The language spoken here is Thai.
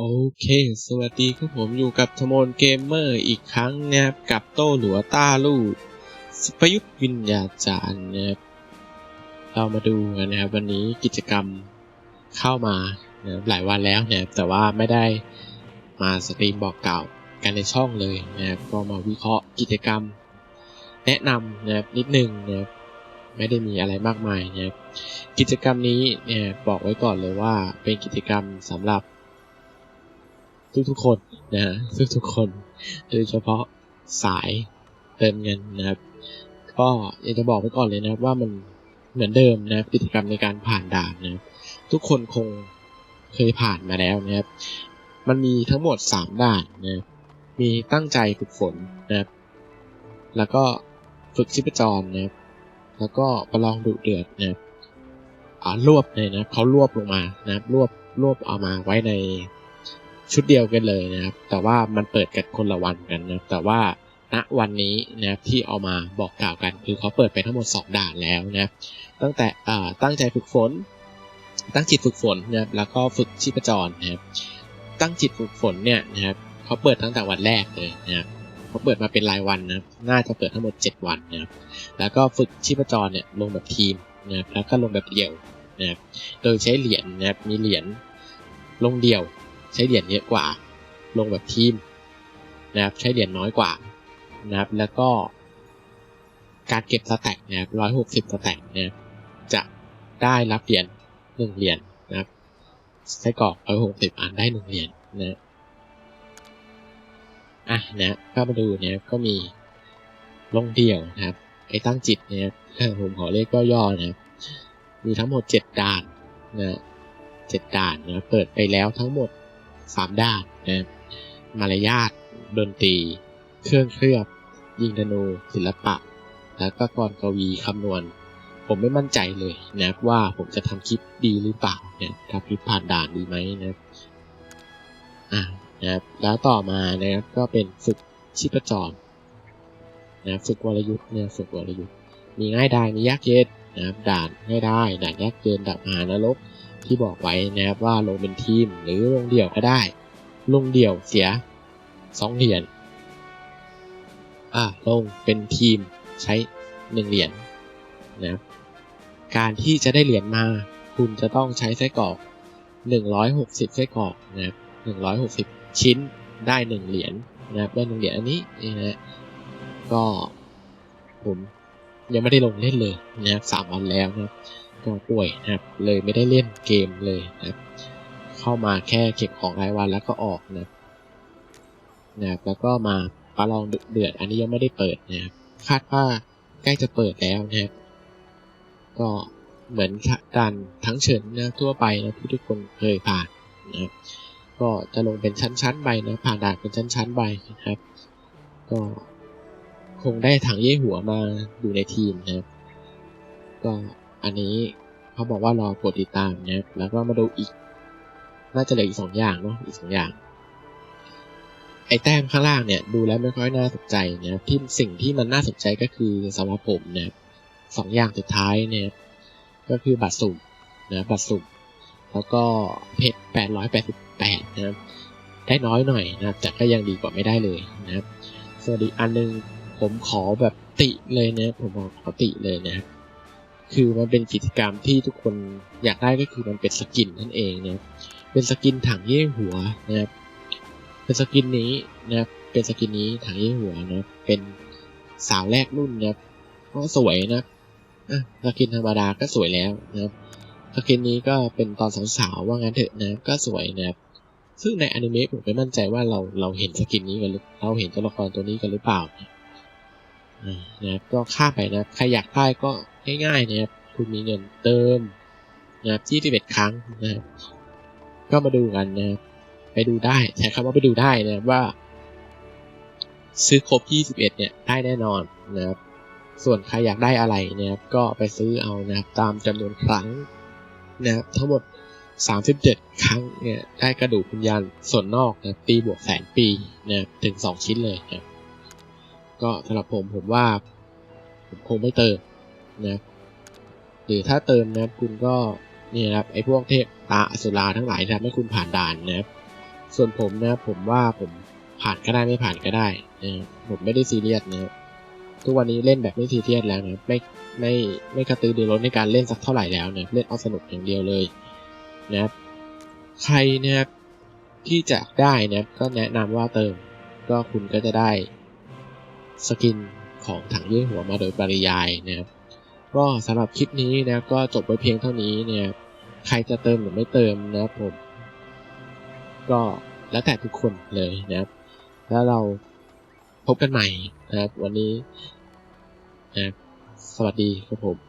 โอเค สวัสดีครับผมอยู่กับทมนเกมเมอร์อีกครั้งนะครับ กับโต้หลัวต้าลู่สพยุทธวิญญาจารย์นะครับเรามาดูกันนะครับ วันนี้กิจกรรมเข้ามานะหลายวันแล้วนะครับแต่ว่าไม่ได้มาสตรีมบอกกล่าวกันในช่องเลยนะครับก็มาวิเคราะห์กิจกรรม แนะนำนะครับนิดนึงนะครับไม่ได้มีอะไรมากมายนะครับกิจกรรมนี้เนี่ยบอกไว้ก่อนเลยว่าเป็นกิจกรรมสำหรับ ทุกๆคนนะฮะทุกๆคนโดยเฉพาะสายเติมเงินนะครับ ก็อยากจะบอกไว้ก่อนเลยนะครับว่ามันเหมือนเดิมนะครับกิจกรรมในการผ่านด่านนะครับทุกคนคงเคยผ่านมาแล้วนะครับ มันมีทั้งหมดสามด่านนะครับมีตั้งใจฝึกฝนนะครับแล้วก็ฝึกชีพจรนะครับแล้วก็ประลองดุเดือดนะครับอ่ารวบเลยนะเขารวบลงมานะครับรวบรวบเอามาไว้ใน ชุดเดียวกันเลยนะครับ แต่ว่ามันเปิดกันคนละวันกันนะแต่ว่าณวันนี้นะครับที่เอามาบอกกล่าวกันคือเขาเปิดไปทั้งหมด 2 ด่านแล้วนะครับตั้งแต่อ่าตั้งใจฝึกฝน ตั้งจิตฝึกฝนนะครับแล้วก็ฝึกชีพจรนะครับตั้งจิตฝึกฝนเนี่ยนะครับเขาเปิดตั้งแต่วันแรกเลยนะครับเขาเปิดมาเป็นรายวันนะน่าจะเปิดทั้งหมด 7 วันนะครับแล้วก็ฝึกชีพจรเนี่ยลงแบบทีมนะครับแล้วก็ลงแบบเดี่ยวนะครับโดยใช้เหรียญนะครับมีเหรียญลงเดี่ยว ใช้เหรียญเยอะกว่า ลงแบบทีมนะครับใช้เหรียญน้อยกว่านะครับแล้วก็ การเก็บสแต็กนะครับร้อยหกสิบสแต็กนะครับจะได้รับเหรียญหนึ่งเหรียญนะครับไส้กรอกร้อยหกสิบอันได้หนึ่งเหรียญนะอะนะก็มาดูเนี่ยก็มีลงเดี่ยวนะครับไอ้ตั้งจิตเนี่ยผมขอเลขก็ย่อนะครับมีทั้งหมดเจ็ดด่านนะเจ็ดด่านนะเปิดไปแล้วทั้งหมด สามด่านนะมารยาทดนตรี เครื่องเคลือบ ยิงธนู ศิลปะ แล้วก็กรกวีคำนวณ ผมไม่มั่นใจเลยนะครับว่าผมจะทำคลิปดีหรือเปล่าเนี่ยทำคลิปผ่านด่านดีไหมนะครับอ่านะครับแล้วต่อมานะครับก็เป็นฝึกชีพจรนะฝึกวรยุทธ์เนี่ยฝึกวรยุทธ์มีง่ายได้มียากเย็นนะครับด่านง่ายได้ด่านยากเย็นด่านมหานรก ที่บอกไว้นะครับว่าลงเป็นทีมหรือลงเดี่ยวก็ได้ ลงเดี่ยวเสียสองเหรียญอ่าลงเป็นทีมใช้หนึ่งเหรียญนะครับการที่จะได้เหรียญมา คุณจะต้องใช้ไส้กรอกหนึ่งร้อยหกสิบไส้กรอกนะครับหนึ่งร้อยหกสิบชิ้นได้หนึ่งเหรียญนะครับได้หนึ่งเหรียญอันนี้นี่นะก็ผมยังไม่ได้ลงเล่นเลยนะครับสามวันแล้วนะครับ ก็ป่วยนะครับเลยไม่ได้เล่นเกมเลยนะครับเข้ามาแค่เก็บของรายวันแล้วก็ออกนะครับนะครับแล้วก็มาประลองเดือดอันนี้ยังไม่ได้เปิดนะครับคาดว่าใกล้จะเปิดแล้วนะครับก็เหมือนการทั้งเฉินนะทั่วไปนะที่ทุกคนเคยผ่านนะครับก็จะลงเป็นชั้นๆไปนะผ่านด่านเป็นชั้นๆไปนะครับ ก็คงได้ถังเย่หัวมาอยู่ในทีมนะครับก็ อันนี้เขาบอกว่ารอกดติดตามนะครับแล้วก็มาดูอีก น่าจะเหลืออีกสองอย่างเนาะอีกสองอย่าง ไอ้แต้มข้างล่างเนี่ยดูแล้วไม่ค่อยน่าสนใจนะครับที่สิ่งที่มันน่าสนใจก็คือสำหรับผมนะครับสองอย่างสุดท้ายเนี่ยก็คือบัตรสุ่มนะบัตรสุ่มแล้วก็เพชรแปดร้อยแปดสิบแปดนะครับ ได้น้อยหน่อยนะครับ แต่ก็ยังดีกว่าไม่ได้เลยนะครับสวัสดีอันนึงผมขอแบบติเลยนะผมขอติเลยนะครับ คือมันเป็นกิจกรรมที่ทุกคนอยากได้ก็คือมันเป็นสกินนั่นเองนะเป็นสกินถังเย่หัวนะครับเป็นสกินนี้นะครับเป็นสกินนี้ถังเย่หัวนะเป็นสาวแรกรุ่นนะครับก็สวยนะอะสกินธรรมดาก็สวยแล้วนะครับสกินนี้ก็เป็นตอนสาวๆว่างั้นเถอะนะก็สวยนะครับซึ่งในอนิเมะผมไม่มั่นใจว่าเราเราเห็นสกินนี้กันหรือเราเห็นตัวละครตัวนี้กันหรือเปล่านะ นะครับก็ค่าไปนะใครอยากได้ก็ง่ายๆนะครับคุณมีเงินเติมนะครับที่ที่เ็ดครั้งนะครับก็มาดูกันนะครับไปดูได้ใช้คำว่าไปดูได้นะครับว่า ซื้อครบ 21 เนี่ยได้แน่นอนนะครับ ส่วนใครอยากได้อะไรนะครับก็ไปซื้อเอานะครับตามจำนวนครั้งนะครับทั้งหมด 37 ครั้งเนี่ยได้กระดูกวิญญาณส่วนนอกนะตีบวกแสนปีนะครับถึง 2 ชิ้นเลยนะครับ ก็สำหรับผมผมว่า ผมคงไม่เติมนะหรือถ้าเติมนะคุณก็นี่นะครับไอ้พวกเทพตาอสุราทั้งหลายทำให้คุณผ่านด่านนะครับส่วนผมนะผมว่าผมผ่านก็ได้ไม่ผ่านก็ได้นะผมไม่ได้ซีเรียสนะทุกวันนี้เล่นแบบไม่ซีเรียสแล้วนะไม่ไม่ไม่กระตือรือร้นในการเล่นสักเท่าไหร่แล้วนะเล่นเอาสนุกอย่างเดียวเลยนะครับใครนะครับที่จะได้นะครับก็แนะนำว่าเติมก็คุณก็จะได้ สกินของถังยื่นหัวมาโดยปริยายนะครับก็สำหรับคลิปนี้นะครับก็จบไว้เพียงเท่านี้เนี่ยใครจะเติมหรือไม่เติมนะครับผม ก็แล้วแต่ทุกคนเลยนะครับ แล้วเราพบกันใหม่นะครับ วันนี้นะสวัสดีครับผม